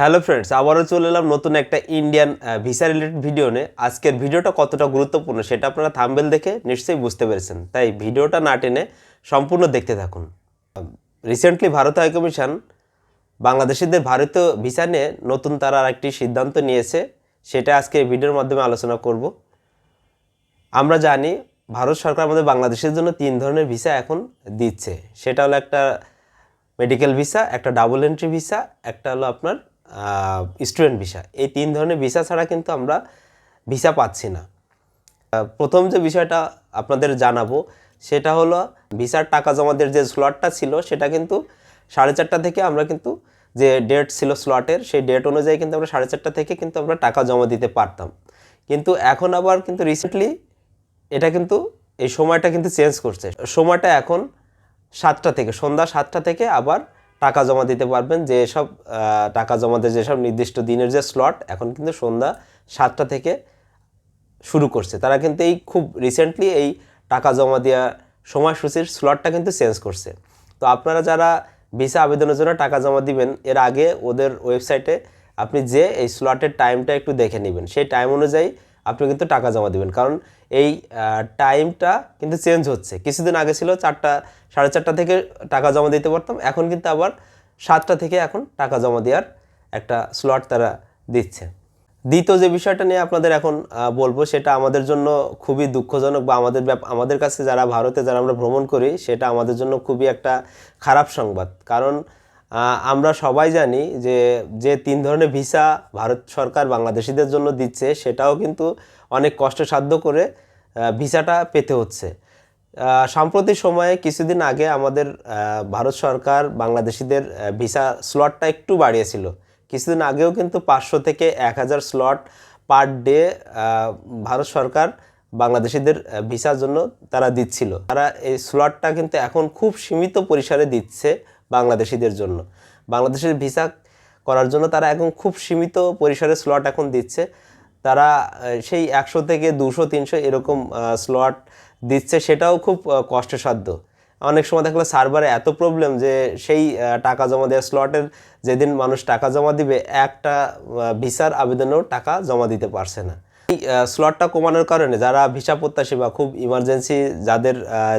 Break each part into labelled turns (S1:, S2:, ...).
S1: Hello friends আবারও চলে এলাম নতুন একটা ইন্ডিয়ান ভিসা রিলেটেড ভিডিও নিয়ে। আজকের ভিডিওটা কতটা গুরুত্বপূর্ণ সেটা আপনারা থাম্বেল দেখে নিশ্চয়ই বুঝতে পেরেছেন। তাই ভিডিওটা না টেনে সম্পূর্ণ দেখতে থাকুন। রিসেন্টলি ভারত হাইকমিশন বাংলাদেশিদের ভারতীয় ভিসা নিয়ে নতুন তারা একটি সিদ্ধান্ত নিয়েছে, সেটা আজকে ভিডিওর মাধ্যমে আলোচনা করব। আমরা জানি ভারত সরকার আমাদের বাংলাদেশের জন্য তিন ধরনের ভিসা এখন দিচ্ছে। সেটা হলো একটা মেডিকেল ভিসা একটা ডাবল এন্ট্রি ভিসা একটা হলো আপনার স্টুডেন্ট ভিসা এই তিন ধরনের ভিসা ছাড়া কিন্তু আমরা ভিসা পাচ্ছি না। প্রথম যে বিষয়টা আপনাদের জানাব, সেটা হলো ভিসার টাকা জমাদের যে স্লটটা ছিল, সেটা কিন্তু সাড়ে চারটা থেকে আমরা কিন্তু যে ডেট ছিল স্লটের সেই ডেট অনুযায়ী কিন্তু আমরা সাড়ে চারটা থেকে কিন্তু আমরা টাকা জমা দিতে পারতাম। কিন্তু এখন আবার কিন্তু রিসেন্টলি এটা কিন্তু এই সময়টা কিন্তু চেঞ্জ করছে। সময়টা এখন সাতটা থেকে, সন্ধ্যা সাতটা থেকে আবার টাকা জমা দিতে পারবেন যেসব আহ, টাকা জমাতে যেসব নির্দিষ্ট দিনের যে স্লট এখন কিন্তু সন্ধ্যা সাতটা থেকে শুরু করছে। তারা কিন্তু এই খুব রিসেন্টলি এই টাকা জমা দেওয়া সময়সূচির স্লটটা কিন্তু চেঞ্জ করছে। তো আপনারা যারা ভিসা আবেদনের জন্য টাকা জমা দিবেন এর আগে ওদের ওয়েবসাইটে আপনি যে এই স্লটের টাইমটা একটু দেখে নেবেন। সেই টাইম অনুযায়ী আপনি কিন্তু টাকা জমা দিবেন। কারণ এই টাইমটা কিন্তু চেঞ্জ হচ্ছে। কিছুদিন আগে ছিল চারটা, সাড়ে চারটা থেকে টাকা জমা দিতে পারতাম। এখন কিন্তু আবার সাতটা থেকে এখন টাকা জমা দেওয়ার একটা স্লট তারা দিচ্ছে। দ্বিতীয় যে বিষয়টা নিয়ে আপনাদের এখন বলব, সেটা আমাদের জন্য খুবই দুঃখজনক বা আমাদের আমাদের কাছে যারা ভারতে যারা আমরা ভ্রমণ করি, সেটা আমাদের জন্য খুবই একটা খারাপ সংবাদ। কারণ আমরা সবাই জানি যে যে তিন ধরনের ভিসা ভারত সরকার বাংলাদেশিদের জন্য দিচ্ছে, সেটাও কিন্তু অনেক কষ্টসাধ্য করে ভিসাটা পেতে হচ্ছে। সাম্প্রতিক সময়ে কিছুদিন আগে আমাদের ভারত সরকার বাংলাদেশিদের ভিসা স্লটটা একটু বাড়িয়েছিল। কিছুদিন আগেও কিন্তু পাঁচশো থেকে এক হাজার স্লট পার ডে ভারত সরকার বাংলাদেশিদের ভিসার জন্য তারা দিচ্ছিল। তারা এই স্লটটা কিন্তু এখন খুব সীমিত পরিসরে দিচ্ছে। বাংলাদেশিদের জন্য। বাংলাদেশের ভিসা করার জন্য তারা এখন খুব সীমিত পরিসরে স্লট এখন দিচ্ছে। তারা সেই একশো থেকে দুশো, তিনশো এরকম স্লট দিচ্ছে। সেটাও খুব কষ্টসাধ্য। অনেক সময় দেখলে সার্ভারে এত প্রবলেম যে সেই টাকা জমা দেওয়া স্লটের যেদিন মানুষ টাকা জমা দিবে, একটা ভিসার আবেদনেও টাকা জমা দিতে পারছে না। এই স্লটটা কমানোর কারণে যারা ভিসা প্রত্যাশী বা খুব ইমার্জেন্সি যাদের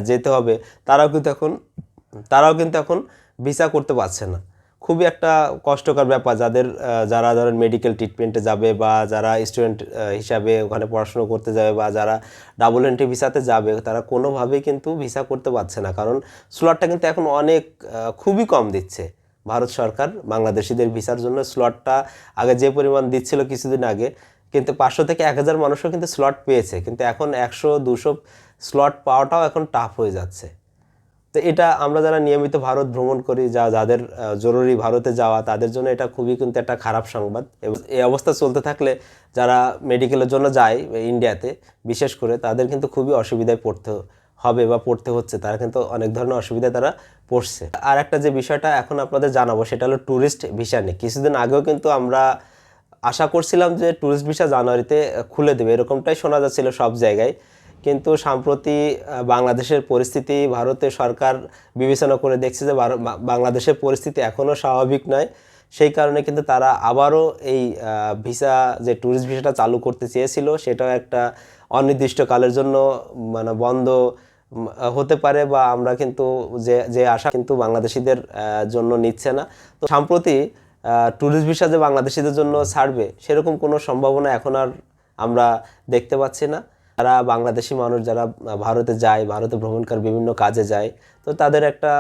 S1: যেতে হবে, তারাও কিন্তু এখন, তারাও কিন্তু এখন ভিসা করতে পারছে না। খুবই একটা কষ্টকর ব্যাপার যাদের যারা ধরেন মেডিকেল ট্রিটমেন্টে যাবে বা যারা স্টুডেন্ট হিসাবে ওখানে পড়াশুনো করতে যাবে বা যারা ডাবল এন্ট্রি ভিসাতে যাবে, তারা কোনোভাবেই কিন্তু ভিসা করতে পারছে না। কারণ স্লটটা কিন্তু এখন অনেক খুবই কম দিচ্ছে। ভারত সরকার বাংলাদেশিদের ভিসার জন্য স্লটটা আগে যে পরিমাণ দিচ্ছিল কিছুদিন আগে, কিন্তু পাঁচশো থেকে এক হাজার মানুষও কিন্তু স্লট পেয়েছে। কিন্তু এখন একশো, দুশো স্লট পাওয়াটাও এখন টাফ হয়ে যাচ্ছে। তো এটা আমরা যারা নিয়মিত ভারত ভ্রমণ করি, যা যাদের জরুরি ভারতে যাওয়া, তাদের জন্য এটা খুবই কিন্তু একটা খারাপ সংবাদ। এই অবস্থা চলতে থাকলে যারা মেডিকেলের জন্য যায় ইন্ডিয়াতে বিশেষ করে তাদের কিন্তু খুবই অসুবিধায় পড়তে হবে বা পড়তে হচ্ছে। তারা কিন্তু অনেক ধরনের অসুবিধায় তারা পড়ছে। আর একটা যে বিষয়টা এখন আপনাদের জানাব, সেটা হলো ট্যুরিস্ট ভিসা নিয়ে। কিছুদিন আগেও কিন্তু আমরা আশা করছিলাম যে ট্যুরিস্ট ভিসা জানুয়ারিতে খুলে দেবে। এরকমটাই শোনা যাচ্ছিল সব জায়গায়। কিন্তু সম্প্রতি বাংলাদেশের পরিস্থিতি ভারতের সরকার বিবেচনা করে দেখছে যে বাংলাদেশের পরিস্থিতি এখনও স্বাভাবিক নয়। সেই কারণে কিন্তু তারা আবারও এই ভিসা, যে ট্যুরিস্ট ভিসাটা চালু করতে চেয়েছিল, সেটাও একটা অনির্দিষ্টকালের জন্য মানে বন্ধ হতে পারে বা আমরা কিন্তু যে যে আশা কিন্তু বাংলাদেশিদের জন্য নিচ্ছে না। তো সম্প্রতি ট্যুরিস্ট ভিসা যে বাংলাদেশিদের জন্য ছাড়বে, সেরকম কোনো সম্ভাবনা এখন আর আমরা দেখতে পাচ্ছি না। যারা বাংলাদেশি মানুষ যারা ভারতে যায়, ভারতে ভ্রমণ করে বিভিন্ন কাজে যায়, তো তাদের একটা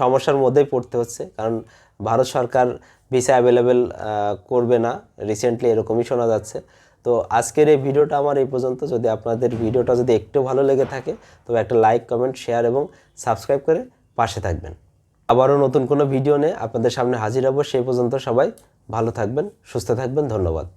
S1: সমস্যার মধ্যেই পড়তে হচ্ছে। কারণ ভারত সরকার ভিসা অ্যাভেলেবেল করবে না। রিসেন্টলি এরকমই শোনা যাচ্ছে। তো আজকের এই ভিডিওটা আমার এই পর্যন্ত। যদি আপনাদের ভিডিওটা যদি একটু ভালো লেগে থাকে, তবে একটা লাইক কমেন্ট শেয়ার এবং সাবস্ক্রাইব করে পাশে থাকবেন। আবারও নতুন কোনো ভিডিও নিয়ে আপনাদের সামনে হাজির হব। সেই পর্যন্ত সবাই ভালো থাকবেন, সুস্থ থাকবেন। ধন্যবাদ।